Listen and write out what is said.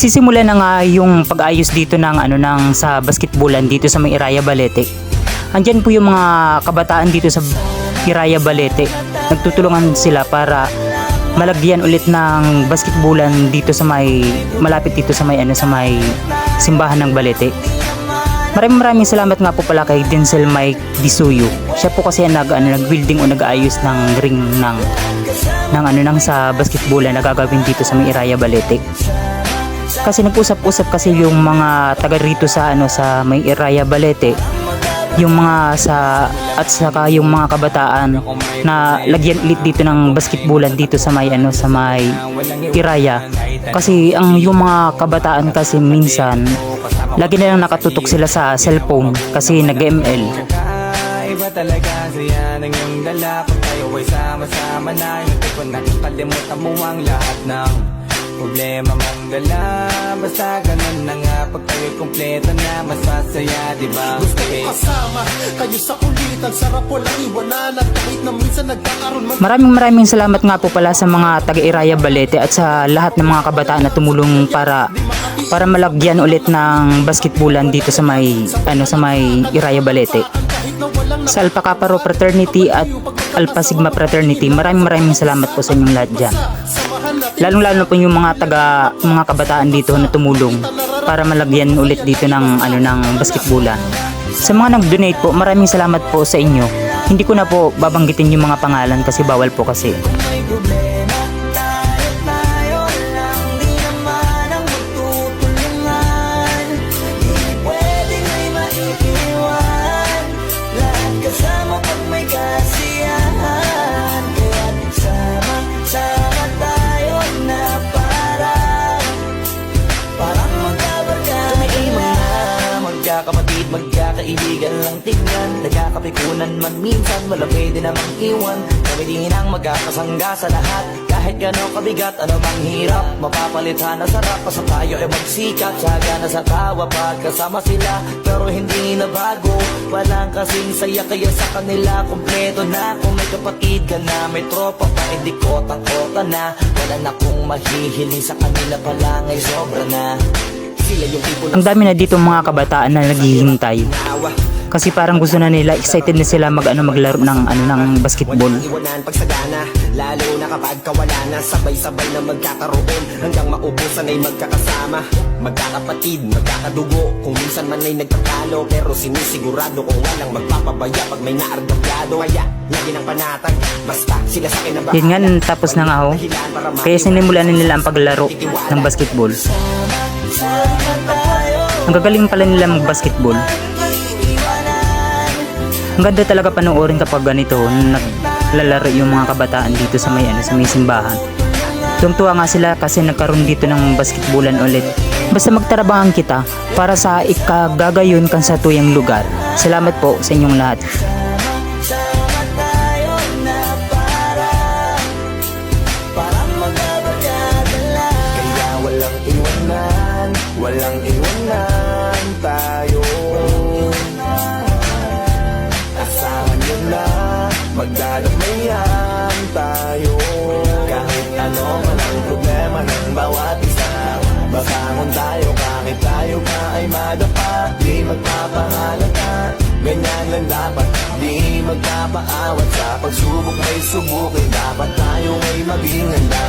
Nagsisimula na nga yung pag-ayos dito ng ano ng sa basketballan dito sa may Iraya Balete. Andyan po yung mga kabataan dito sa Iraya Balete. Nagtutulungan sila para malagyan ulit ng basketballan dito sa may malapit dito sa may ano sa may simbahan ng Balete. Maraming maraming salamat nga po pala kay Denzel Mike Disuyo. Siya po kasi nag ano, nag-building o nag-ayos ng ring ng ng ano nang sa basketballan na gagawin dito sa may Iraya Balete kasi nag-usap-usap kasi yung mga taga rito sa ano sa may Iraya Balete. Yung mga sa at saka yung mga kabataan na lagyan ulit dito ng basketballan dito sa may ano sa may Iraya. Kasi ang yung mga kabataan kasi minsan lagi na lang nakatutok sila sa cellphone kasi nag-ML Iba talaga saya ng iyong dala sama-sama na Hindi ko nakakalimutan mo ang lahat ng Problema mong dala Basta ganun na nga Pag tayo'y kumpleto na Masasaya diba? Gusto ko kasama Kayo sa kulitan Sarap walang iwanan At kahit na minsan nagkakaroon man Maraming maraming salamat nga po pala sa mga taga Iraya Balete at sa lahat ng mga kabataan na tumulong para para malagyan ulit ng basketballan dito sa may ano sa may Iraya Balete. Sa Rho Fraternity at Alpha Sigma Fraternity, maraming maraming salamat po sa inyong lahat dyan. Lalong lalo po yung mga taga mga kabataan dito na tumulong para malagyan ulit dito ng ano ng basketballan. Sa mga nag-donate po, maraming salamat po sa inyo. Hindi ko na po babanggitin yung mga pangalan kasi bawal po kasi. Magkakaibigan lang tingnan. Nagkakapikunan man minsan, wala pwede namang iwan. Kami din ang magkakasangga sa lahat. Kahit gano'ng kabigat, ano bang hirap Mapapalitan na sarap, basta tayo ay magsikap Tsaga na sa tawa, pagkasama sila. Pero hindi na bago Walang kasing saya, kaya sa kanila Kompleto na, kung may kapatid ka na May tropa pa, hindi kotang-kota na. Wala na kong mahihiling sa kanila pa lang ay sobra na. Ang dami na dito mga kabataan na naghihintay. Kasi parang gusto na nila, excited na sila mag ano maglaro ng ano ng basketball. Iwanan pagsagana Lalo na kapag kawala na Sabay-sabay na magkakaroon Hanggang maubusan ay magkakasama Magkakapatid, magkakadugo Kung minsan man ay nagtatalo Pero sinisigurado kung walang magpapabaya Pag may naargabyado Kaya, lagi ng panatag Basta sila sa akin na Yun nga, tapos na nga ho. Kaya sinimulan nila ang paglaro ng basketball. Ang gagaling pala nila mag-basketball. Ang ganda talaga panoorin kapag ganito naglalaro yung mga kabataan dito sa may ano sa may simbahan. Tuwang-tuwa nga sila kasi nagkaroon dito ng basketballan ulit. Basta magtarabangan kita para sa ikagagayon kan sa tuyang lugar. Salamat po sa inyong lahat. Magdadamayan tayo. Kahit ano man ang problema ng bawat isa Bakangon tayo kahit tayo pa ay madapa Di magpapahalata Ganyan lang dapat Di magpapaawat sa pagsubok may subukin. Dapat tayo ay maging handa